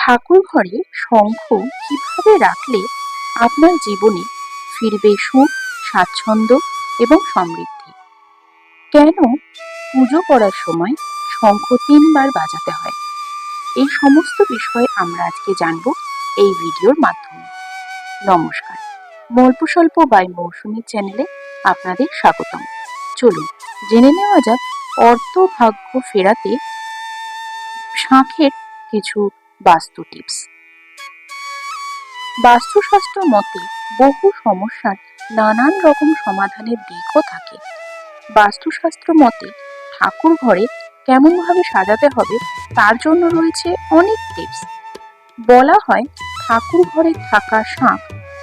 ঠাকুর ঘরে শঙ্খ কীভাবে রাখলে আপনার জীবনে ফিরবে সুখ, স্বাচ্ছন্দ্য এবং সমৃদ্ধি? কেন পুজো করার সময় শঙ্খ তিনবার বাজাতে হয়? এই সমস্ত বিষয়ে আমরা আজকে জানব এই ভিডিওর মাধ্যমে। নমস্কার। গল্প স্বল্প বাই মৌসুমী চ্যানেলে আপনাদের স্বাগতম। চলুন, জেনে নেওয়া যাক অর্থ ভাগ্য ফেরাতে শাঁখের কিছু বাস্তু টিপস বাস্তুশাস্ত্র মতে, বহু সমস্যার নানান রকম সমাধানের দিকও থাকে। বাস্তুশাস্ত্র মতে, ঠাকুর ঘরে কেমনভাবে সাজাতে হবে তার জন্য রয়েছে অনেক টিপস বলা হয়, ঠাকুর ঘরে থাকা শাঁখ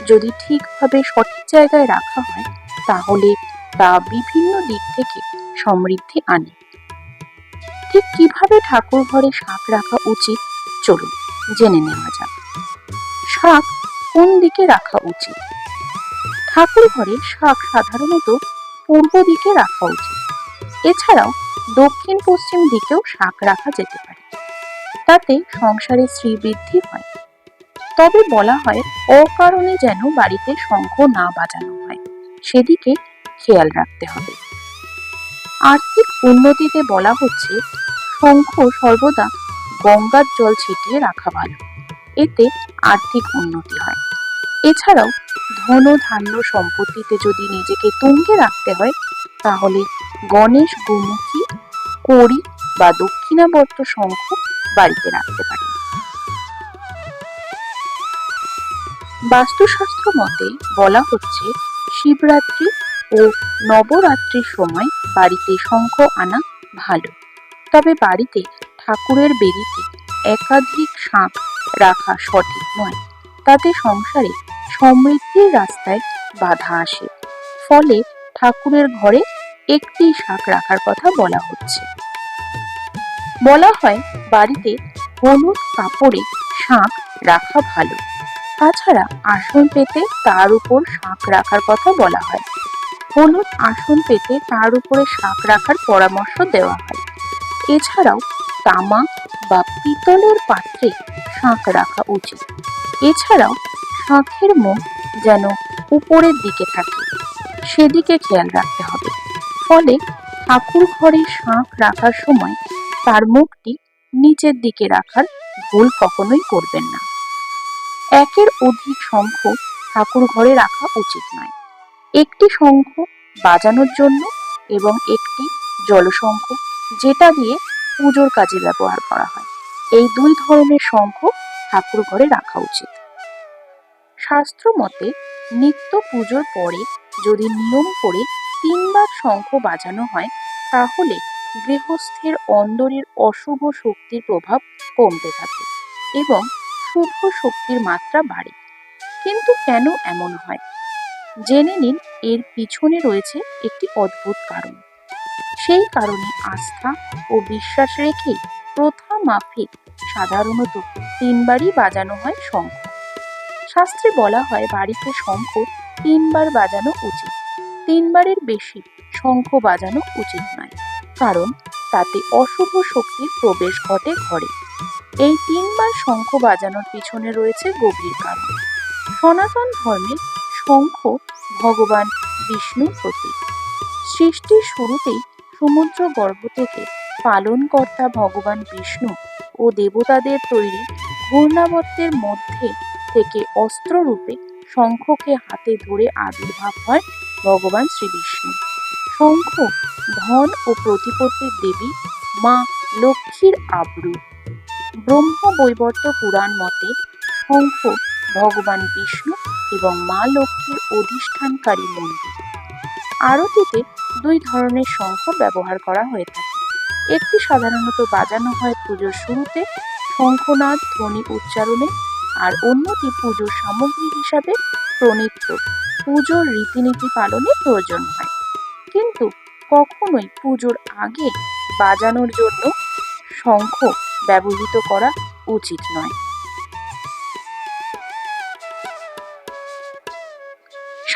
যদি ঠিকভাবে সঠিক জায়গায় রাখা হয়, তাহলে তা বিভিন্ন দিক থেকে সমৃদ্ধি আনে। ঠিক কীভাবে ঠাকুর ঘরে শাঁখ রাখা উচিত চলুন জেনে নেওয়া যাক। শাঁখ কোন দিকে রাখা উচিত? ঠাকুর ঘরে শাঁখ সাধারণত পূর্ব দিকে রাখা উচিত। এছাড়াও দক্ষিণ পশ্চিম দিকেও শাঁখ রাখা যেতে পারে। তাতে সংসারে শ্রীবৃদ্ধি হয়। তবে বলা হয় অকারণে যেন বাড়িতে শঙ্খ না বাজানো হয়। সেদিকে খেয়াল রাখতে হবে। আর্থিক উন্নতিতে বলা হচ্ছে, শঙ্খ সর্বদা গঙ্গার জল ছিটিয়ে রাখা ভালো। এতে আর্থিক উন্নতি হয়। এছাড়াও ধন ধান্য সম্পত্তিতে যদি নিজেকে তুঙ্গে রাখতে হয়, তাহলে গণেশ গোমুখী কড়ি বা দক্ষিণাবর্ত শঙ্খ বাড়িতে রাখতে পারেন বাস্তুশাস্ত্র মতে বলা হচ্ছে, শিবরাত্রি ও নবরাত্রির সময় বাড়িতে শঙ্খ আনা ভালো। তবে বাড়িতে ঠাকুরের বেদিতে একাধিক শাঁখ রাখা সঠিক নয়। তাতে সংসারে সমৃদ্ধির রাস্তায় বাধা আসে। ফলে ঠাকুরের ঘরে একটি শাঁখ রাখার কথা বলা হচ্ছে। বলা হয়, বাড়িতে হলুদ কাপড়ে শাঁখ রাখা ভালো। তাছাড়া আসন পেতে তার উপর শাঁখ রাখার কথা বলা হয়। হলুদ আসন পেতে তার উপরে শাঁখ রাখার পরামর্শ দেওয়া হয়। এছাড়াও তামা বা পিতলের পাত্রে শাঁখ রাখা উচিত। এছাড়াও শাঁখের মুখ যেন উপরের দিকে থাকে, সেদিকে খেয়াল রাখতে হবে। ফলে ঠাকুর ঘরে শাঁখ রাখার সময় তার মুখটি নিচের দিকে রাখার ভুল কখনোই করবেন না। একের অধিক শঙ্খ ঠাকুর ঘরে রাখা উচিত নয়। একটি শঙ্খ বাজানোর জন্য এবং একটি জলশঙ্খ, যেটা দিয়ে পুজোর কাজে ব্যবহার করা হয়। এই দুই ধরনের শঙ্খ ঠাকুর ঘরে রাখা উচিত। শাস্ত্র মতে, নিত্য পুজোর পরে যদি নিয়ম করে তিনবার শঙ্খ বাজানো হয়, তাহলে গৃহস্থের অন্দরের অশুভ শক্তির প্রভাব কমতে থাকে এবং শুভ শক্তির মাত্রা বাড়ে। কিন্তু কেন এমন হয়? জেনে নিন, এর পিছনে রয়েছে একটি অদ্ভুত কারণ। সেই কারণে আস্থা ও বিশ্বাস রেখে প্রথা মাফিক সাধারণত তিনবারই বাজানো হয় শঙ্খ। শাস্ত্রে বলা হয়, বাড়িতে শঙ্খ তিনবার বাজানো উচিত। তিনবারের বেশি শঙ্খ বাজানো উচিত নয়, কারণ তাতে অশুভ শক্তির প্রবেশ ঘটে ঘরে। এই তিনবার শঙ্খ বাজানোর পিছনে রয়েছে গভীর কারণ। সনাতন ধর্মে শঙ্খ ভগবান বিষ্ণুর প্রতীক। সৃষ্টির শুরুতেই সমুদ্র গর্ভ থেকে পালনকর্তা ভগবান বিষ্ণু ও দেবতাদের তৈরি ঘূর্ণাবর্তের মধ্যে থেকে অস্ত্ররূপে শঙ্খকে হাতে ধরে আবির্ভাব হয় ভগবান শ্রী বিষ্ণু। শঙ্খ, ধন ও প্রতিপত্তির দেবী মা লক্ষ্মীর আব্রু। ব্রহ্ম বৈবর্ত পুরাণ মতে শঙ্খ ভগবান বিষ্ণু এবং মা লক্ষ্মীর অধিষ্ঠানকারী মন্দির। আরতিতে দুই ধরনের শঙ্খ ব্যবহার করা হয়ে থাকে। একটি সাধারণত বাজানো হয় পুজোর শুরুতে শঙ্খনাদ, ধ্বনি উচ্চারণে, আর অন্যটি পুজোর সামগ্রী হিসাবে প্রণীত। পুজোর রীতিনীতি পালনে প্রয়োজন হয়। কিন্তু কখনোই পুজোর আগে বাজানোর জন্য শঙ্খ ব্যবহৃত করা উচিত নয়।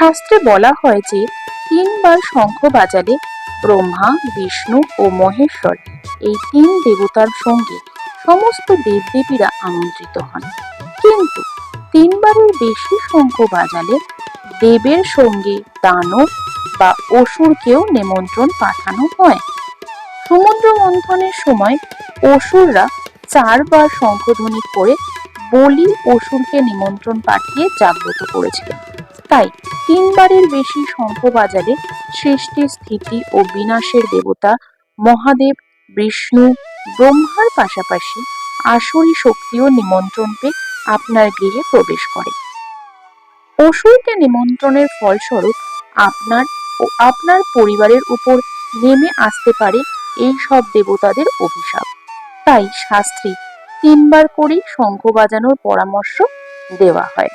শাস্ত্রে বলা হয় যে, তিনবার শঙ্খ বাজালে ব্রহ্মা, বিষ্ণু ও মহেশ্বর, এই তিন দেবতার সঙ্গে সমস্ত দেবদেবীরা আমন্ত্রিত হন। কিন্তু তিনবারের বেশি শঙ্খ বাজালে দেবের সঙ্গে দানব বা অসুরকেও নিমন্ত্রণ পাঠানো হয়। সমুদ্র মন্থনের সময় অসুররা চারবার শঙ্খধ্বনি করে বলি অসুরকে নিমন্ত্রণ পাঠিয়ে জাগ্রত করেছিলেন। তাই তিনবারের বেশি শঙ্খ বাজালে সৃষ্টি স্থিতি ও বিনাশের দেবতা মহাদেব, বিষ্ণু, ব্রহ্মার পাশাপাশি আসুরি শক্তিও নিমন্ত্রণ পেয়ে আপনার গৃহে প্রবেশ করে। অসুরকে নিমন্ত্রণের ফলস্বরূপ আপনার ও আপনার পরিবারের উপর নেমে আসতে পারে এই সব দেবতাদের অভিশাপ। তাই শাস্ত্রে তিনবার করেই শঙ্খ বাজানোর পরামর্শ দেওয়া হয়।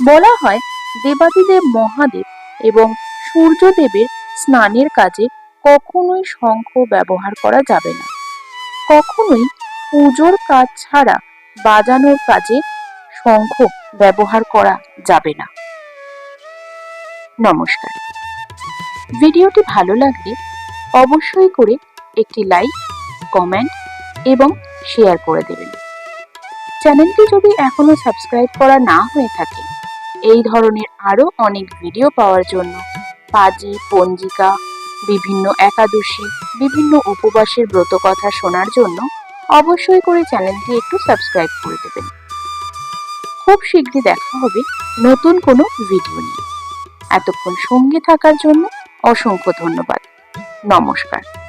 বলা হয় দেবাদিদেব মহাদেব এবং সূর্যদেবের স্নানের কাজে কখনোই শঙ্খ ব্যবহার করা যাবে না। কখনোই পুজোর কাজ ছাড়া বাজানোর কাজে শঙ্খ ব্যবহার করা যাবে না। নমস্কার। ভিডিওটি ভালো লাগলে অবশ্যই করে একটি লাইক, কমেন্ট এবং শেয়ার করে দেবেন। চ্যানেলটি যদি এখনও সাবস্ক্রাইব করা না হয়ে থাকে এই ধরনের আরও অনেক ভিডিও পাওয়ার জন্য। পাজি, পঞ্জিকা, বিভিন্ন একাদশী, বিভিন্ন উপবাসের ব্রত কথা শোনার জন্য অবশ্যই করে চ্যানেলটি একটু সাবস্ক্রাইব করে দেবেন। খুব শীঘ্রই দেখা হবে নতুন কোনো ভিডিও নিয়ে। এতক্ষণ সঙ্গে থাকার জন্য অসংখ্য ধন্যবাদ। নমস্কার।